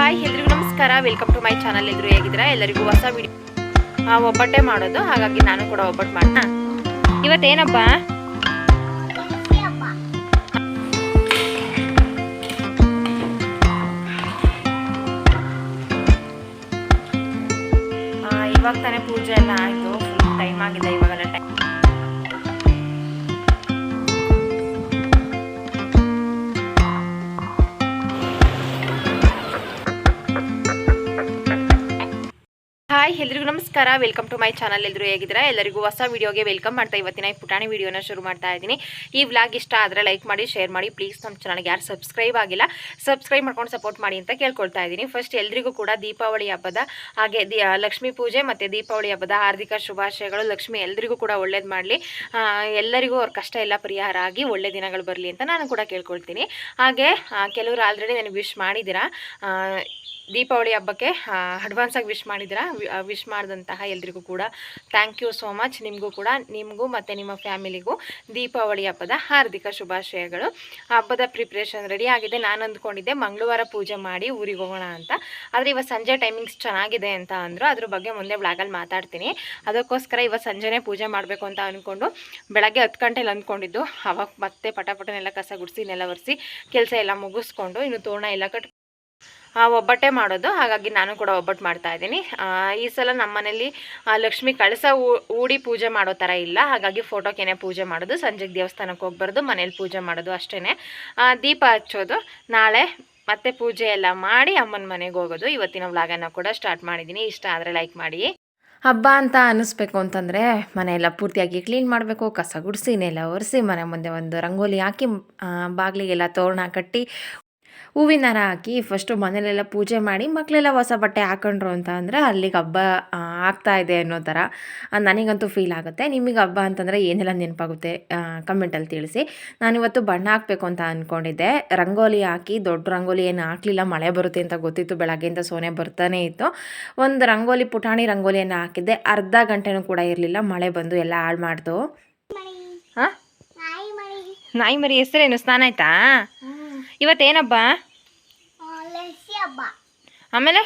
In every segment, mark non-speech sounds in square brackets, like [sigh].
Hi ಎಲ್ರಿಗೂ ನಮಸ್ಕಾರ. Welcome to my channel ಎದುರು ಹೇಗಿದ್ದೀರಾ? ಎಲ್ಲರಿಗೂ ಹೊಸ ವಿಡಿಯೋ ಒಬ್ಬಟ್ಟೆ ಮಾಡೋದು. ಹಾಗಾಗಿ ನಾನು ಕೂಡ ಒಬ್ಬಟ್ಟು ಮಾಡೋಣ ಇವತ್ತೇನಪ್ಪ? ಇವಾಗ ತಾನೇ ಪೂಜೆ ಎಲ್ಲ ಆಯಿತು. ಫುಲ್ ಟೈಮ್ ಆಗಿದೆ. ಇವಾಗೆಲ್ಲ ಎಲ್ರಿಗೂ ನಮಸ್ಕಾರ. ವೆಲ್ಕಮ್ ಟು ಮೈ ಚಾನಲ್ ಎಲ್ಲರೂ ಹೇಗಿದ್ದೀರಾ? ಎಲ್ಲರಿಗೂ ಹೊಸ ವಿಡಿಯೋಗೆ ವೆಲ್ಕಮ್ ಮಾಡ್ತಾ ಇವತ್ತಿನ ಈ ಪುಟಾಣಿ ವಿಡಿಯೋನ ಶುರು ಮಾಡ್ತಾ ಇದ್ದೀನಿ. ಈ ವ್ಲಾಗ್ ಇಷ್ಟ ಆದರೆ ಲೈಕ್ ಮಾಡಿ ಶೇರ್ ಮಾಡಿ. ಪ್ಲೀಸ್ ನಮ್ಮ ಚಾನಲ್ಗೆ ಯಾರು ಸಬ್ಸ್ಕ್ರೈಬ್ ಆಗಿಲ್ಲ ಸಬ್ಸ್ಕ್ರೈಬ್ ಮಾಡ್ಕೊಂಡು ಸಪೋರ್ಟ್ ಮಾಡಿ ಅಂತ ಕೇಳ್ಕೊಳ್ತಾ ಇದ್ದೀನಿ. ಫಸ್ಟ್ ಎಲ್ರಿಗೂ ಕೂಡ ದೀಪಾವಳಿ ಹಬ್ಬದ ಹಾಗೆ ಲಕ್ಷ್ಮೀ ಪೂಜೆ ಮತ್ತು ದೀಪಾವಳಿ ಹಬ್ಬದ ಹಾರ್ದಿಕ ಶುಭಾಶಯಗಳು. ಲಕ್ಷ್ಮಿ ಎಲ್ರಿಗೂ ಕೂಡ ಒಳ್ಳೇದು ಮಾಡಲಿ. ಎಲ್ಲರಿಗೂ ಅವ್ರ ಕಷ್ಟ ಎಲ್ಲ ಪರಿಹಾರ ಆಗಿ ಒಳ್ಳೆ ದಿನಗಳು ಬರಲಿ ಅಂತ ನಾನು ಕೂಡ ಕೇಳ್ಕೊಳ್ತೀನಿ. ಹಾಗೆ ಕೆಲವರು ಆಲ್ರೆಡಿ ನನಗೆ ವಿಶ್ ಮಾಡಿದ್ದೀರಾ. ದೀಪಾವಳಿ ಹಬ್ಬಕ್ಕೆ ಅಡ್ವಾನ್ಸಾಗಿ ವಿಶ್ ಮಾಡಿದ್ದೀರಾ? ವಿಶ್ ಮಾಡಿದಂತಹ ಎಲ್ರಿಗೂ ಕೂಡ ಥ್ಯಾಂಕ್ ಯು ಸೋ ಮಚ್ ನಿಮಗೂ ಕೂಡ, ನಿಮಗೂ ಮತ್ತು ನಿಮ್ಮ ಫ್ಯಾಮಿಲಿಗೂ ದೀಪಾವಳಿ ಹಬ್ಬದ ಹಾರ್ದಿಕ ಶುಭಾಶಯಗಳು. ಹಬ್ಬದ ಪ್ರಿಪ್ರೇಷನ್ ರೆಡಿ ಆಗಿದೆ. ನಾನು ಅಂದ್ಕೊಂಡಿದ್ದೆ ಮಂಗಳವಾರ ಪೂಜೆ ಮಾಡಿ ಊರಿಗೆ ಹೋಗೋಣ ಅಂತ. ಆದರೆ ಇವತ್ತು ಸಂಜೆ ಟೈಮಿಂಗ್ಸ್ ಚೆನ್ನಾಗಿದೆ ಅಂತ ಅಂದರು. ಅದ್ರ ಬಗ್ಗೆ ಮುಂದೆ ಬ್ಲಾಗಲ್ಲಿ ಮಾತಾಡ್ತೀನಿ. ಅದಕ್ಕೋಸ್ಕರ ಇವತ್ತು ಸಂಜೆನೇ ಪೂಜೆ ಮಾಡಬೇಕು ಅಂತ ಅಂದ್ಕೊಂಡು ಬೆಳಗ್ಗೆ ಹತ್ತು ಗಂಟೆಲಿ ಅಂದ್ಕೊಂಡಿದ್ದು. ಅವಾಗ ಮತ್ತೆ ಪಟ ಪಟನೆಲ್ಲ ಕಸ ಗುಡಿಸಿ, ನೆಲ ಒರೆಸಿ, ಕೆಲಸ ಎಲ್ಲ ಮುಗಿಸ್ಕೊಂಡು ಇನ್ನು ತೋರಣ ಎಲ್ಲ ಕಟ್ ಒಬ್ಬಟ್ಟೆ ಮಾಡೋದು, ಹಾಗಾಗಿ ನಾನು ಕೂಡ ಒಬ್ಬಟ್ಟು ಮಾಡ್ತಾ ಇದ್ದೀನಿ. ಈ ಸಲ ನಮ್ಮ ಮನೇಲಿ ಲಕ್ಷ್ಮಿ ಕಳಸ ಊಡಿ ಪೂಜೆ ಮಾಡೋ ಥರ ಇಲ್ಲ. ಹಾಗಾಗಿ ಫೋಟೋಕ್ಕೇನೆ ಪೂಜೆ ಮಾಡೋದು, ಸಂಜೆಗೆ ದೇವಸ್ಥಾನಕ್ಕೆ ಹೋಗ್ಬಾರ್ದು ಮನೇಲಿ ಪೂಜೆ ಮಾಡೋದು ಅಷ್ಟೇ ದೀಪ ಹಚ್ಚೋದು. ನಾಳೆ ಮತ್ತೆ ಪೂಜೆ ಎಲ್ಲ ಮಾಡಿ ಅಮ್ಮನ ಮನೆಗೆ ಹೋಗೋದು. ಇವತ್ತಿನ ವ್ಲಾಗನ್ನು ಕೂಡ ಸ್ಟಾರ್ಟ್ ಮಾಡಿದ್ದೀನಿ. ಇಷ್ಟ ಆದರೆ ಲೈಕ್ ಮಾಡಿ. ಹಬ್ಬ ಅಂತ ಅನ್ನಿಸ್ಬೇಕು ಅಂತಂದರೆ ಮನೆಯೆಲ್ಲ ಪೂರ್ತಿಯಾಗಿ ಕ್ಲೀನ್ ಮಾಡಬೇಕು. ಕಸ ಗುಡಿಸಿ, ನೆಲ ಒರೆಸಿ, ಮನೆ ಮುಂದೆ ಒಂದು ರಂಗೋಲಿ ಹಾಕಿ ಬಾಗಿಲಿಗೆಲ್ಲ ತೋರಣ ಕಟ್ಟಿ ಹೂವಿನ ಹಾರ ಹಾಕಿ ಫಸ್ಟು ಮನೇಲೆಲ್ಲ ಪೂಜೆ ಮಾಡಿ ಮಕ್ಕಳೆಲ್ಲ ಹೊಸ ಬಟ್ಟೆ ಹಾಕೊಂಡ್ರು ಅಂತ ಅಂದರೆ ಅಲ್ಲಿಗೆ ಹಬ್ಬ ಆಗ್ತಾ ಇದೆ ಅನ್ನೋ ಥರ ನನಗಂತೂ ಫೀಲ್ ಆಗುತ್ತೆ. ನಿಮಗೆ ಹಬ್ಬ ಅಂತಂದರೆ ಏನೆಲ್ಲ ನೆನಪಾಗುತ್ತೆ ಕಮೆಂಟಲ್ಲಿ ತಿಳಿಸಿ. ನಾನಿವತ್ತು ಬಣ್ಣ ಹಾಕಬೇಕು ಅಂತ ಅಂದ್ಕೊಂಡಿದ್ದೆ ರಂಗೋಲಿ ಹಾಕಿ ದೊಡ್ಡ ರಂಗೋಲಿ ಏನು ಹಾಕಲಿಲ್ಲ ಮಳೆ ಬರುತ್ತೆ ಅಂತ ಗೊತ್ತಿತ್ತು ಬೆಳಗ್ಗೆಯಿಂದ ಸೋನೆ ಬರ್ತಾನೆ ಇತ್ತು. ಒಂದು ರಂಗೋಲಿ ಪುಟಾಣಿ ರಂಗೋಲಿಯನ್ನು ಹಾಕಿದ್ದೆ. ಅರ್ಧ ಗಂಟೆನೂ ಕೂಡ ಇರಲಿಲ್ಲ ಮಳೆ ಬಂದು ಎಲ್ಲ ಹಾಳು ಮಾಡ್ತು ಹಾಂ? ನಾಯಿ ಮರಿ. ಹೆಸರೇನು ಸ್ನಾನ ಆಯ್ತಾ? ಇವತ್ತೇನಬ್ಬ? ಆಮೇಲೆ?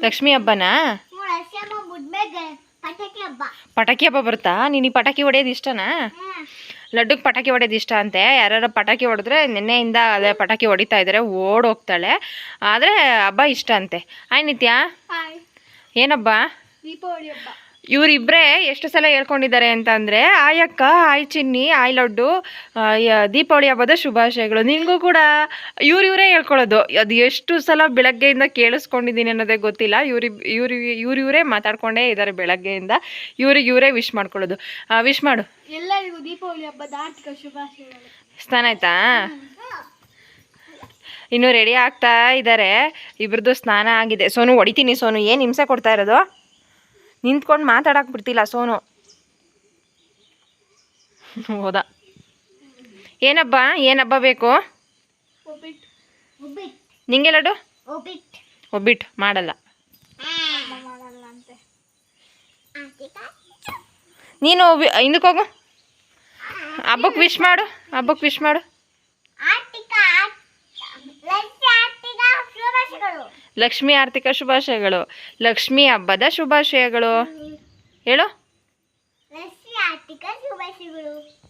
ಲಕ್ಷ್ಮಿ ಹಬ್ಬನಾ? ಪಟಾಕಿ ಹಬ್ಬ. ಬರುತ್ತಾ? ನೀನು ಈ ಪಟಾಕಿ ಹೊಡೆಯೋದು ಇಷ್ಟನಾ? ಲಡ್ಡುಗೆ ಪಟಾಕಿ ಹೊಡೆಯೋದು ಇಷ್ಟ ಅಂತೆ. ಯಾರು ಪಟಾಕಿ ಹೊಡೆದ್ರೆ ನಿನ್ನೆಯಿಂದ ಅದೇ ಪಟಾಕಿ ಹೊಡಿತಾ ಇದ್ದಾರೆ ಓಡೋಗ್ತಾಳೆ ಆದರೆ ಹಬ್ಬ ಇಷ್ಟ ಅಂತೆ. ಆಯ್ ನಿತ್ಯ. ಏನಬ್ಬ? ದೀಪಾವಳಿ ಹಬ್ಬ. ಇವರಿಬ್ಬರೇ ಎಷ್ಟು ಸಲ ಹೇಳ್ಕೊಂಡಿದ್ದಾರೆ ಅಂತಂದರೆ ಆಯಕ್ಕ ಆಯ್ ಚಿನ್ನಿ ಆಯ್ ಲಡ್ಡು ದೀಪಾವಳಿ ಹಬ್ಬದ ಶುಭಾಶಯಗಳು. ನಿಮಗೂ ಕೂಡ ಇವ್ರು ಇವರೇ ಹೇಳ್ಕೊಳ್ಳೋದು. ಅದು ಎಷ್ಟು ಸಲ ಬೆಳಗ್ಗೆಯಿಂದ ಕೇಳಿಸ್ಕೊಂಡಿದ್ದೀನಿ ಅನ್ನೋದೇ ಗೊತ್ತಿಲ್ಲ. ಇವ್ರಿ ಇವ್ರಿ ಇವ್ರು ಇವರೇ ಮಾತಾಡ್ಕೊಂಡೇ ಇದ್ದಾರೆ ಬೆಳಗ್ಗೆಯಿಂದ. ಇವ್ರಿಗೆ ಇವರೇ ವಿಶ್ ಮಾಡ್ಕೊಳ್ಳೋದು. ವಿಶ್ ಮಾಡು. ಎಲ್ಲರಿಗೂ ದೀಪಾವಳಿ ಹಬ್ಬದ ಆರ್ಥಿಕ ಶುಭಾಶಯಗಳು. ಸ್ನಾನ ಆಯ್ತಾ? ಇನ್ನು ರೆಡಿ ಆಗ್ತಾ ಇದ್ದಾರೆ ಇಬ್ರದ್ದು ಸ್ನಾನ ಆಗಿದೆ. ಸೋನು ಹೊಡಿತೀನಿ ಸೋನು. ಏನು ಹಿಂಸೆ ಕೊಡ್ತಾ ಇರೋದು? ನಿಂತ್ಕೊಂಡು ಮಾತಾಡಕ್ಕೆ ಬಿಡ್ತಿಲ್ಲ ಸೋನು. ಹೋದ? ಏನಬ್ಬ? ಏನಬ್ಬ ಬೇಕು? ನಿಂಗೆ ಲಡ್ಡು ಒಬ್ಬಿಟ್ಟು ಮಾಡಲ್ಲ. ನೀನು ಹಿಂದಕ್ಕೆ ಹೋಗು ಹಬ್ಬಕ್ಕೆ ವಿಶ್ ಮಾಡು. ಹಬ್ಬಕ್ಕೆ ವಿಶ್ ಮಾಡು. ಲಕ್ಷ್ಮಿ ಆರ್ಥಿಕ ಶುಭಾಶಯಗಳು. ಲಕ್ಷ್ಮಿ ಹಬ್ಬದ ಶುಭಾಶಯಗಳು. ಹೇಳು. ಆರ್ಥಿಕ ಶುಭಾಶಯಗಳು.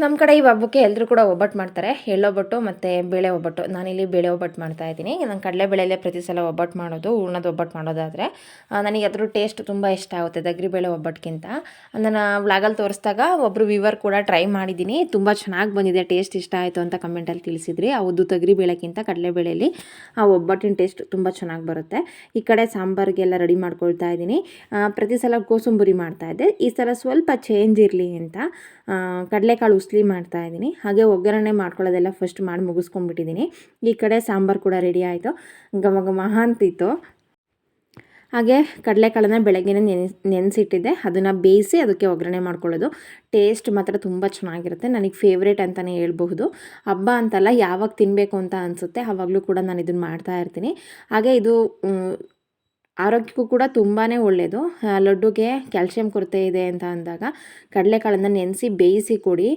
ನಮ್ಮ ಕಡೆ ಈ ಹಬ್ಬಕ್ಕೆ ಎಲ್ಲರೂ ಕೂಡ ಒಬ್ಬಟ್ಟು ಮಾಡ್ತಾರೆ. ಎಳ್ಳೊಬ್ಬಟ್ಟು ಮತ್ತು ಬೇಳೆ ಒಬ್ಬಟ್ಟು. ನಾನಿಲ್ಲಿ ಬೇಳೆ ಒಬ್ಬಟ್ಟು ಮಾಡ್ತಾ ಇದ್ದೀನಿ. ನಾನು ಕಡಲೆಬೇಳೆಯಲ್ಲೇ ಪ್ರತಿ ಸಲ ಒಬ್ಬಟ್ಟು ಮಾಡೋದು ಹೂರ್ಣದ ಒಬ್ಬಟ್ಟು ಮಾಡೋದಾದರೆ. ನನಗೆ ಅದ್ರ ಟೇಸ್ಟ್ ತುಂಬ ಇಷ್ಟ ಆಗುತ್ತೆ ದಗ್ರಿಬೇಳೆ ಒಬ್ಬಟ್ಟಿಗಿಂತ ನಾನು ವ್ಲಾಗಲ್ಲಿ ತೋರಿಸಿದಾಗ ಒಬ್ಬರು ವಿವರ್ ಕೂಡ ಟ್ರೈ ಮಾಡಿದ್ದೀನಿ. ತುಂಬ ಚೆನ್ನಾಗಿ ಬಂದಿದೆ, ಟೇಸ್ಟ್ ಇಷ್ಟ ಆಯಿತು ಅಂತ ಕಮೆಂಟಲ್ಲಿ ತಿಳಿಸಿದ್ರಿ. ಹೌದು ಕಡಲೆ ಕಡಲೆಬೇಳೆಯಲ್ಲಿ ಆ ಒಬ್ಬಟ್ಟಿನ ಟೇಸ್ಟ್ ತುಂಬ ಚೆನ್ನಾಗಿ ಬರುತ್ತೆ. ಈ ಕಡೆ ಸಾಂಬಾರಿಗೆಲ್ಲ ರೆಡಿ ಮಾಡ್ಕೊಳ್ತಾ ಇದ್ದೀನಿ. ಪ್ರತಿ ಸಲ ಕೋಸಂಬರಿ ಮಾಡ್ತಾ ಇದ್ದೆ. ಈ ಸಲ ಸ್ವಲ್ಪ ಚೇಂಜ್ ಇರಲಿ ಅಂತ ಕಡಲೆಕಾಳು ಮಾಡ್ತಾ ಇದ್ದೀನಿ. ಹಾಗೆ ಒಗ್ಗರಣೆ ಮಾಡ್ಕೊಳ್ಳೋದೆಲ್ಲ ಫಸ್ಟ್ ಮಾಡಿ ಮುಗಿಸ್ಕೊಂಡ್ಬಿಟ್ಟಿದ್ದೀನಿ. ಈ ಕಡೆ ಸಾಂಬಾರು ಕೂಡ ರೆಡಿ ಆಯಿತು. ಘಮ ಘಮ ಅಂತಿತ್ತು. ಹಾಗೆ ಕಡಲೆಕಾಳನ್ನ ಬೆಳಗ್ಗೆ ನೆನೆ, ನೆನೆಸಿಟ್ಟಿದ್ದೆ. ಅದನ್ನು ಬೇಯಿಸಿ ಅದಕ್ಕೆ ಒಗ್ಗರಣೆ ಮಾಡ್ಕೊಳ್ಳೋದು. ಟೇಸ್ಟ್ ಮಾತ್ರ ತುಂಬ ಚೆನ್ನಾಗಿರುತ್ತೆ. ನನಗೆ ಫೇವ್ರೇಟ್ ಅಂತಲೇ ಹೇಳ್ಬಹುದು. ಹಬ್ಬ ಅಂತಲ್ಲ ಯಾವಾಗ ತಿನ್ನಬೇಕು ಅಂತ ಅನಿಸುತ್ತೆ ಆವಾಗಲೂ ಕೂಡ ನಾನು ಇದನ್ನು ಮಾಡ್ತಾ ಇರ್ತೀನಿ. ಹಾಗೆ ಇದು ಆರೋಗ್ಯಕ್ಕೂ ಕೂಡ ತುಂಬಾ ಒಳ್ಳೆಯದು ಲಡ್ಡುಗೆ ಕ್ಯಾಲ್ಶಿಯಂ ಕೊರತೆ ಇದೆ ಅಂತ ಅಂದಾಗ ಕಡಲೆಕಾಳನ್ನು ನೆನೆಸಿ ಬೇಯಿಸಿ ಕೊಡಿ.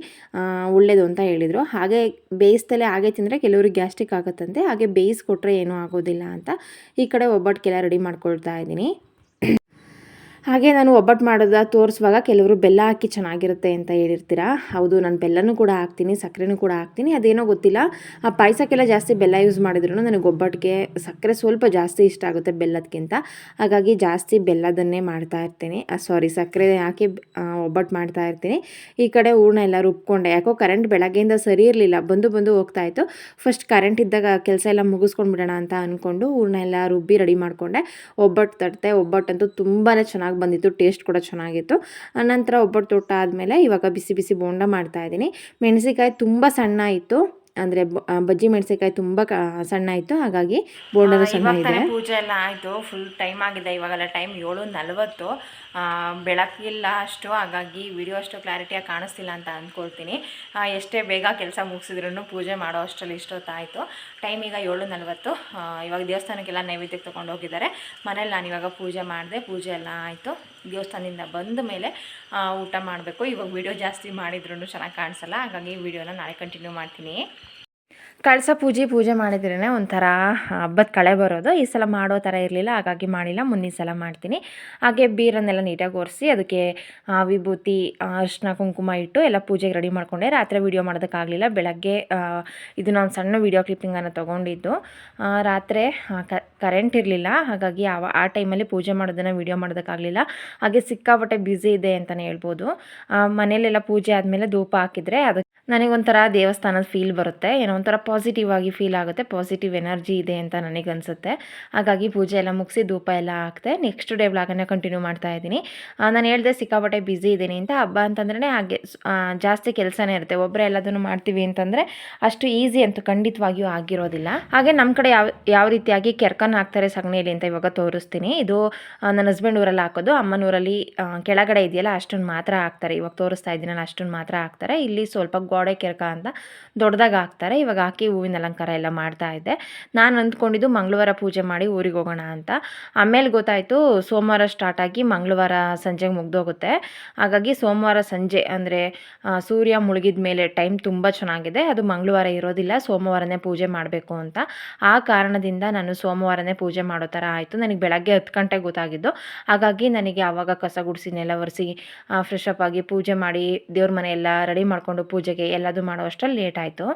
ಒಳ್ಳೆಯದು ಅಂತ ಹೇಳಿದರು. ಹಾಗೆ ಬೇಯಿಸ್ತಲೇ ಹಾಗೆ ತಿಂದರೆ ಕೆಲವರು ಗ್ಯಾಸ್ಟ್ರಿಕ್ ಆಗುತ್ತಂತೆ. ಹಾಗೆ ಬೇಯಿಸ್ಕೊಟ್ರೆ ಏನೂ ಆಗೋದಿಲ್ಲ ಅಂತ ಈ ಕಡೆ ಒಬ್ಬಟ್ಟಿಗೆಲ್ಲ ರೆಡಿ ಮಾಡ್ಕೊಳ್ತಾ ಇದ್ದೀನಿ. ಹಾಗೆ ನಾನು ಒಬ್ಬಟ್ಟು ಮಾಡೋದ ತೋರಿಸುವಾಗ ಕೆಲವರು ಬೆಲ್ಲ ಹಾಕಿ ಚೆನ್ನಾಗಿರುತ್ತೆ ಅಂತ ಹೇಳಿರ್ತೀರಾ? ಹೌದು, ನಾನು ಬೆಲ್ಲನೂ ಕೂಡ ಹಾಕ್ತೀನಿ ಸಕ್ಕರೆನೂ ಕೂಡ ಹಾಕ್ತೀನಿ. ಅದೇನೋ ಗೊತ್ತಿಲ್ಲ. ಆ ಪಾಯಸಕ್ಕೆಲ್ಲ ಜಾಸ್ತಿ ಬೆಲ್ಲ ಯೂಸ್ ಮಾಡಿದ್ರು ನನಗೆ ಒಬ್ಬಟ್ಟಿಗೆ ಸಕ್ಕರೆ ಸ್ವಲ್ಪ ಜಾಸ್ತಿ ಇಷ್ಟ ಆಗುತ್ತೆ ಬೆಲ್ಲದಕ್ಕಿಂತ ಹಾಗಾಗಿ ಜಾಸ್ತಿ ಬೆಲ್ಲದನ್ನೇ ಮಾಡ್ತಾ ಇರ್ತೀನಿ. ಸಾರಿ ಸಕ್ಕರೆ ಹಾಕಿ ಒಬ್ಬಟ್ಟು ಮಾಡ್ತಾ ಇರ್ತೀನಿ. ಈ ಕಡೆ ಹೂರ್ಣ ಎಲ್ಲ ರುಬ್ಕೊಂಡೆ. ಯಾಕೋ ಕರೆಂಟ್ ಬೆಳಗ್ಗೆಯಿಂದ ಸರಿ ಇರಲಿಲ್ಲ. ಬಂದು ಬಂದು ಹೋಗ್ತಾ ಇತ್ತು. ಫಸ್ಟ್ ಕರೆಂಟ್ ಇದ್ದಾಗ ಕೆಲಸ ಎಲ್ಲ ಮುಗಿಸ್ಕೊಂಡ್ಬಿಡೋಣ ಅಂತ ಅಂದ್ಕೊಂಡು ಹೂರ್ಣ ಎಲ್ಲ ರುಬ್ಬಿ ರೆಡಿ ಮಾಡಿಕೊಂಡೆ. ಒಬ್ಬಟ್ಟು ತಟ್ಟೆ, ಒಬ್ಬಟ್ಟಂತೂ ತುಂಬಾ ಚೆನ್ನಾಗಿ ಬಂದಿತ್ತು ಟೇಸ್ಟ್ ಕೂಡ ಚೆನ್ನಾಗಿತ್ತು. ನಂತರ ಒಬ್ಬಟ್ಟು ತೋಟ ಆದಮೇಲೆ ಇವಾಗ ಬಿಸಿ ಬಿಸಿ ಬೋಂಡ ಮಾಡ್ತಾ ಇದ್ದೀನಿ. ಮೆಣಸಿಕಾಯಿ ತುಂಬ ಸಣ್ಣ ಇತ್ತು. ಅಂದರೆ ಬಜ್ಜಿ ಮೆಣಸಿಕಾಯಿ ತುಂಬ ಕ ಸಣ್ಣ ಇತ್ತು ಹಾಗಾಗಿ ಬೋಂಡನೂ ಸಣ್ಣ ಇದೆ. ಪೂಜೆ ಎಲ್ಲ ಆಯಿತು ಫುಲ್ ಟೈಮ್ ಆಗಿದೆ ಇವಾಗೆಲ್ಲ ಟೈಮ್ ಏಳು ನಲವತ್ತು ಬೆಳಕಿಲ್ಲ ಅಷ್ಟು ಹಾಗಾಗಿ ವಿಡಿಯೋ ಅಷ್ಟು ಕ್ಲಾರಿಟಿಯಾಗಿ ಕಾಣಿಸ್ತಿಲ್ಲ ಅಂತ ಅಂದ್ಕೊಳ್ತೀನಿ ಎಷ್ಟೇ ಬೇಗ ಕೆಲಸ ಮುಗಿಸಿದ್ರು ಪೂಜೆ ಮಾಡೋ ಅಷ್ಟರಲ್ಲಿ ಇಷ್ಟೊತ್ತಾಯಿತು. ಟೈಮ್ ಈಗ ಏಳು ನಲವತ್ತು ಇವಾಗ ದೇವಸ್ಥಾನಕ್ಕೆಲ್ಲ ನೈವೇದ್ಯಕ್ಕೆ ತೊಗೊಂಡು ಹೋಗಿದ್ದಾರೆ. ಮನೇಲಿ ನಾನು ಇವಾಗ ಪೂಜೆ ಮಾಡಿದೆ ಪೂಜೆ ಎಲ್ಲ ಆಯಿತು. ದೇವಸ್ಥಾನದಿಂದ ಬಂದ ಮೇಲೆ ಊಟ ಮಾಡಬೇಕು. ಇವಾಗ ವಿಡಿಯೋ ಜಾಸ್ತಿ ಮಾಡಿದ್ರು ಚೆನ್ನಾಗಿ ಕಾಣಿಸಲ್ಲ. ಹಾಗಾಗಿ ವಿಡಿಯೋನ ನಾಳೆ ಕಂಟಿನ್ಯೂ ಮಾಡ್ತೀನಿ. ಕಳಸ ಪೂಜೆ ಪೂಜೆ ಮಾಡಿದ್ರೇ ಒಂಥರ ಹಬ್ಬದ ಕಳೆ ಬರೋದು. ಈ ಸಲ ಮಾಡೋ ಥರ ಇರಲಿಲ್ಲ, ಹಾಗಾಗಿ ಮಾಡಿಲ್ಲ. ಮುಂದಿನ ಸಲ ಮಾಡ್ತೀನಿ. ಹಾಗೆ ಬೀರನ್ನೆಲ್ಲ ನೀಟಾಗಿ ಒರೆಸಿ, ಅದಕ್ಕೆ ವಿಭೂತಿ ಅರಿಶಿನ ಕುಂಕುಮ ಇಟ್ಟು ಎಲ್ಲ ಪೂಜೆಗೆ ರೆಡಿ ಮಾಡಿಕೊಂಡೆ. ರಾತ್ರಿ ವೀಡಿಯೋ ಮಾಡೋದಕ್ಕಾಗಲಿಲ್ಲ. ಬೆಳಗ್ಗೆ ಇದು ನಾನು ಸಣ್ಣ ವೀಡಿಯೋ ಕ್ಲಿಪ್ಪಿಂಗನ್ನು ತೊಗೊಂಡಿದ್ದು. ರಾತ್ರಿ ಕರೆಂಟ್ ಇರಲಿಲ್ಲ. ಹಾಗಾಗಿ ಆ ಆ ಟೈಮಲ್ಲಿ ಪೂಜೆ ಮಾಡೋದನ್ನು ವೀಡಿಯೋ ಮಾಡೋದಕ್ಕಾಗಲಿಲ್ಲ. ಹಾಗೆ ಸಿಕ್ಕಾಪಟ್ಟೆ ಬ್ಯುಸಿ ಇದೆ ಅಂತಲೇ ಹೇಳ್ಬೋದು. ಮನೇಲೆಲ್ಲ ಪೂಜೆ ಆದಮೇಲೆ ಧೂಪ ಹಾಕಿದರೆ ಅದಕ್ಕೆ ನನಗೊಂಥರ ದೇವಸ್ಥಾನದ ಫೀಲ್ ಬರುತ್ತೆ. ಏನೋ ಒಂಥರ ಪಾಸಿಟಿವ್ ಆಗಿ ಫೀಲ್ ಆಗುತ್ತೆ. ಪಾಸಿಟಿವ್ ಎನರ್ಜಿ ಇದೆ ಅಂತ ನನಗೆ ಅನಿಸುತ್ತೆ ಹಾಗಾಗಿ ಪೂಜೆ ಎಲ್ಲ ಮುಗಿಸಿ ಧೂಪ ಎಲ್ಲ ಹಾಕ್ತೆ ನೆಕ್ಸ್ಟ್ ಡೇ ವ್ಲಾಗನ್ನು ಕಂಟಿನ್ಯೂ ಮಾಡ್ತಾ ಇದ್ದೀನಿ. ನಾನು ಹೇಳಿದೆ ಸಿಕ್ಕಾಪಟ್ಟೆ ಬ್ಯುಸಿ ಇದ್ದೀನಿ ಅಂತ. ಹಬ್ಬ ಅಂತಂದ್ರೆ ಹಾಗೆ ಜಾಸ್ತಿ ಕೆಲಸನೇ ಇರುತ್ತೆ. ಒಬ್ಬರೇ ಎಲ್ಲದನ್ನು ಮಾಡ್ತೀವಿ ಅಂತಂದರೆ ಅಷ್ಟು ಈಸಿ ಅಂತೂ ಖಂಡಿತವಾಗಿಯೂ ಆಗಿರೋದಿಲ್ಲ. ಹಾಗೆ ನಮ್ಮ ಕಡೆ ಯಾವ ಯಾವ ರೀತಿಯಾಗಿ ಕೆರ್ಕನ್ ಹಾಕ್ತಾರೆ ಸಗಣಿಯಲ್ಲಿ ಅಂತ ಇವಾಗ ತೋರಿಸ್ತೀನಿ. ಇದು ನನ್ನ ಹಸ್ಬೆಂಡ್ ಊರಲ್ಲಿ ಹಾಕೋದು. ಅಮ್ಮನೂರಲ್ಲಿ ಕೆಳಗಡೆ ಇದೆಯಲ್ಲ ಅಷ್ಟೊಂದು ಮಾತ್ರ ಹಾಕ್ತಾರೆ. ಇವಾಗ ತೋರಿಸ್ತಾ ಇದ್ದೀನಲ್ಲ ಅಷ್ಟೊಂದು ಮಾತ್ರ ಹಾಕ್ತಾರೆ. ಇಲ್ಲಿ ಸ್ವಲ್ಪ ಗೋಡೆ ಕೆರಕ ಅಂತ ದೊಡ್ಡದಾಗಿ ಹಾಕ್ತಾರೆ. ಇವಾಗ ಹಾಕಿ ಹೂವಿನ ಅಲಂಕಾರ ಎಲ್ಲ ಮಾಡ್ತಾ ಇದ್ದೆ. ನಾನು ಅಂದ್ಕೊಂಡಿದ್ದು ಮಂಗಳವಾರ ಪೂಜೆ ಮಾಡಿ ಊರಿಗೆ ಹೋಗೋಣ ಅಂತ. ಆಮೇಲೆ ಗೊತ್ತಾಯಿತು, ಸೋಮವಾರ ಸ್ಟಾರ್ಟ್ ಆಗಿ ಮಂಗಳವಾರ ಸಂಜೆಗೆ ಮುಗ್ದೋಗುತ್ತೆ. ಹಾಗಾಗಿ ಸೋಮವಾರ ಸಂಜೆ ಅಂದರೆ ಸೂರ್ಯ ಮುಳುಗಿದ ಮೇಲೆ ಟೈಮ್ ತುಂಬ ಚೆನ್ನಾಗಿದೆ. ಅದು ಮಂಗಳವಾರ ಇರೋದಿಲ್ಲ, ಸೋಮವಾರನೇ ಪೂಜೆ ಮಾಡಬೇಕು ಅಂತ. ಆ ಕಾರಣದಿಂದ ನಾನು ಸೋಮವಾರನೇ ಪೂಜೆ ಮಾಡೋ ಥರ ಆಯಿತು. ನನಗೆ ಬೆಳಗ್ಗೆ ಹತ್ತು ಗಂಟೆಗೆ ಗೊತ್ತಾಗಿದ್ದು. ಹಾಗಾಗಿ ನನಗೆ ಆವಾಗ ಕಸ ಗುಡಿಸಿ ನೆಲ ಒರೆಸಿ ಫ್ರೆಶ್ ಅಪ್ ಆಗಿ ಪೂಜೆ ಮಾಡಿ ದೇವ್ರ ಮನೆ ಎಲ್ಲ ರೆಡಿ ಮಾಡಿಕೊಂಡು ಪೂಜೆಗೆ ಎಲ್ಲದು ಮಾಡೋ ಲೇಟ್ ಆಯಿತು.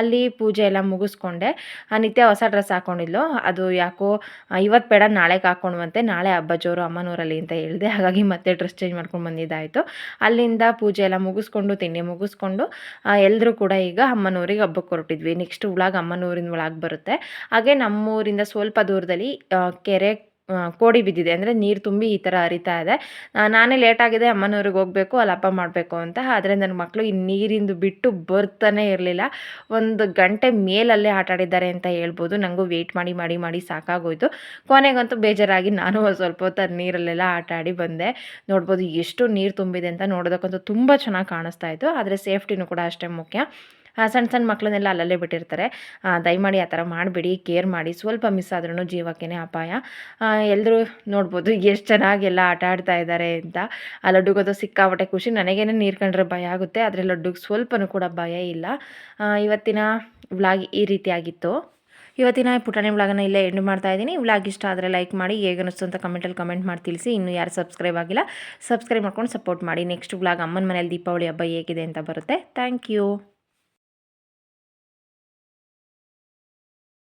ಅಲ್ಲಿ ಪೂಜೆ ಎಲ್ಲ ಮುಗಿಸ್ಕೊಂಡೆ. ನಿತ್ಯ ಹೊಸ ಡ್ರೆಸ್ ಹಾಕ್ಕೊಂಡಿದ್ಲು ಅದು ಯಾಕೋ ಇವತ್ತು ಬೇಡ, ನಾಳೆಗೆ ಹಾಕ್ಕೊಂಡ್ವಂತೆ ನಾಳೆ ಹಬ್ಬ ಜೋರು ಅಮ್ಮನೂರಲ್ಲಿ ಅಂತ ಹೇಳಿದೆ. ಹಾಗಾಗಿ ಮತ್ತೆ ಡ್ರೆಸ್ ಚೇಂಜ್ ಮಾಡ್ಕೊಂಡು ಬಂದಿದ್ದಾಯಿತು. ಅಲ್ಲಿಂದ ಪೂಜೆ ಎಲ್ಲ ಮುಗಿಸ್ಕೊಂಡು, ತಿಂಡಿ ಮುಗಿಸ್ಕೊಂಡು ಎಲ್ಲರೂ ಕೂಡ ಈಗ ಅಮ್ಮನೂರಿಗೆ ಹಬ್ಬಕ್ಕೆ ಹೊರಟಿದ್ವಿ. ನೆಕ್ಸ್ಟ್ ಉಳಾಗ ಅಮ್ಮನೂರಿನ ಒಳಗೆ ಬರುತ್ತೆ. ಹಾಗೆ ನಮ್ಮೂರಿಂದ ಸ್ವಲ್ಪ ದೂರದಲ್ಲಿ ಕೆರೆ ಕೋಡಿ ಬಿದ್ದಿದೆ. ಅಂದರೆ ನೀರು ತುಂಬಿ ಈ ಥರ ಹರಿತಾ ಇದೆ. ನಾನೇ ಲೇಟಾಗಿದೆ ಅಮ್ಮನವ್ರಿಗೆ ಹೋಗಬೇಕು, ಅಲ್ಲಿ ಮಾಡಬೇಕು ಅಂತ. ಆದರೆ ನನ್ನ ಮಕ್ಕಳು ಈ ನೀರಿಂದು ಬಿಟ್ಟು ಬರ್ತಾನೆ ಇರಲಿಲ್ಲ. ಒಂದು ಗಂಟೆ ಮೇಲಲ್ಲೇ ಆಟ ಆಡಿದ್ದಾರೆ ಅಂತ ಹೇಳ್ಬೋದು. ನನಗೂ ವೆಯ್ಟ್ ಮಾಡಿ ಮಾಡಿ ಮಾಡಿ ಸಾಕಾಗೋಯ್ತು. ಕೊನೆಗಂತೂ ಬೇಜಾರಾಗಿ ನಾನು ಸ್ವಲ್ಪ ಹೊತ್ತು ನೀರಲ್ಲೆಲ್ಲ ಆಟ ಆಡಿ ಬಂದೆ. ನೋಡ್ಬೋದು ಎಷ್ಟು ನೀರು ತುಂಬಿದೆ ಅಂತ ನೋಡೋದಕ್ಕಂತೂ ತುಂಬ ಚೆನ್ನಾಗಿ ಕಾಣಿಸ್ತಾ ಇತ್ತು. ಆದರೆ ಸೇಫ್ಟಿನೂ ಕೂಡ ಅಷ್ಟೇ ಮುಖ್ಯ. ಸಣ್ಣ ಸಣ್ಣ ಮಕ್ಕಳನ್ನೆಲ್ಲ ಅಲ್ಲಲ್ಲೇ ಬಿಟ್ಟಿರ್ತಾರೆ. ದಯಮಾಡಿ ಆ ಥರ ಮಾಡಿಬಿಡಿ, ಕೇರ್ ಮಾಡಿ. ಸ್ವಲ್ಪ ಮಿಸ್ ಆದ್ರೂ ಜೀವಕ್ಕೇ ಅಪಾಯ. ಎಲ್ಲರೂ ನೋಡ್ಬೋದು [laughs] ಎಷ್ಟು ಚೆನ್ನಾಗಿ ಎಲ್ಲ ಆಟ ಆಡ್ತಾ ಇದ್ದಾರೆ ಅಂತ. ಆ, ಲಡ್ಡುಗೋದು ಸಿಕ್ಕಾಪಟ್ಟೆ ಖುಷಿ. ನನಗೇನೆ ನೀರು ಕಂಡ್ರೆ ಭಯ ಆಗುತ್ತೆ. ಆದರೆ ಲಡ್ಡುಗೆ ಸ್ವಲ್ಪನೂ ಕೂಡ ಭಯ ಇಲ್ಲ. ಇವತ್ತಿನ ವ್ಲಾಗ್ ಈ ರೀತಿಯಾಗಿತ್ತು. ಇವತ್ತಿನ ಪುಟಾಣಿ ವ್ಲಾಗನ್ನ ಇಲ್ಲೇ ಎಂಡ್ ಮಾಡ್ತಾ ಇದ್ದೀನಿ. ವ್ಲಾಗ್ ಇಷ್ಟ ಆದರೆ ಲೈಕ್ ಮಾಡಿ. ಹೇಗೆ ಅನ್ನಿಸ್ತು ಅಂತ ಕಮೆಂಟಲ್ಲಿ ಕಮೆಂಟ್ ಮಾಡಿ ತಿಳಿಸಿ. ಇನ್ನೂ ಯಾರು ಸಬ್ಸ್ಕ್ರೈಬ್ ಆಗಿಲ್ಲ ಸಬ್ಸ್ಕ್ರೈಬ್ ಮಾಡ್ಕೊಂಡು ಸಪೋರ್ಟ್ ಮಾಡಿ. ನೆಕ್ಸ್ಟ್ ವ್ಲಾಗ್ ಅಮ್ಮನ ಮನೇಲಿ ದೀಪಾವಳಿ ಹಬ್ಬ ಹೇಗಿದೆ ಅಂತ ಬರುತ್ತೆ. Thank you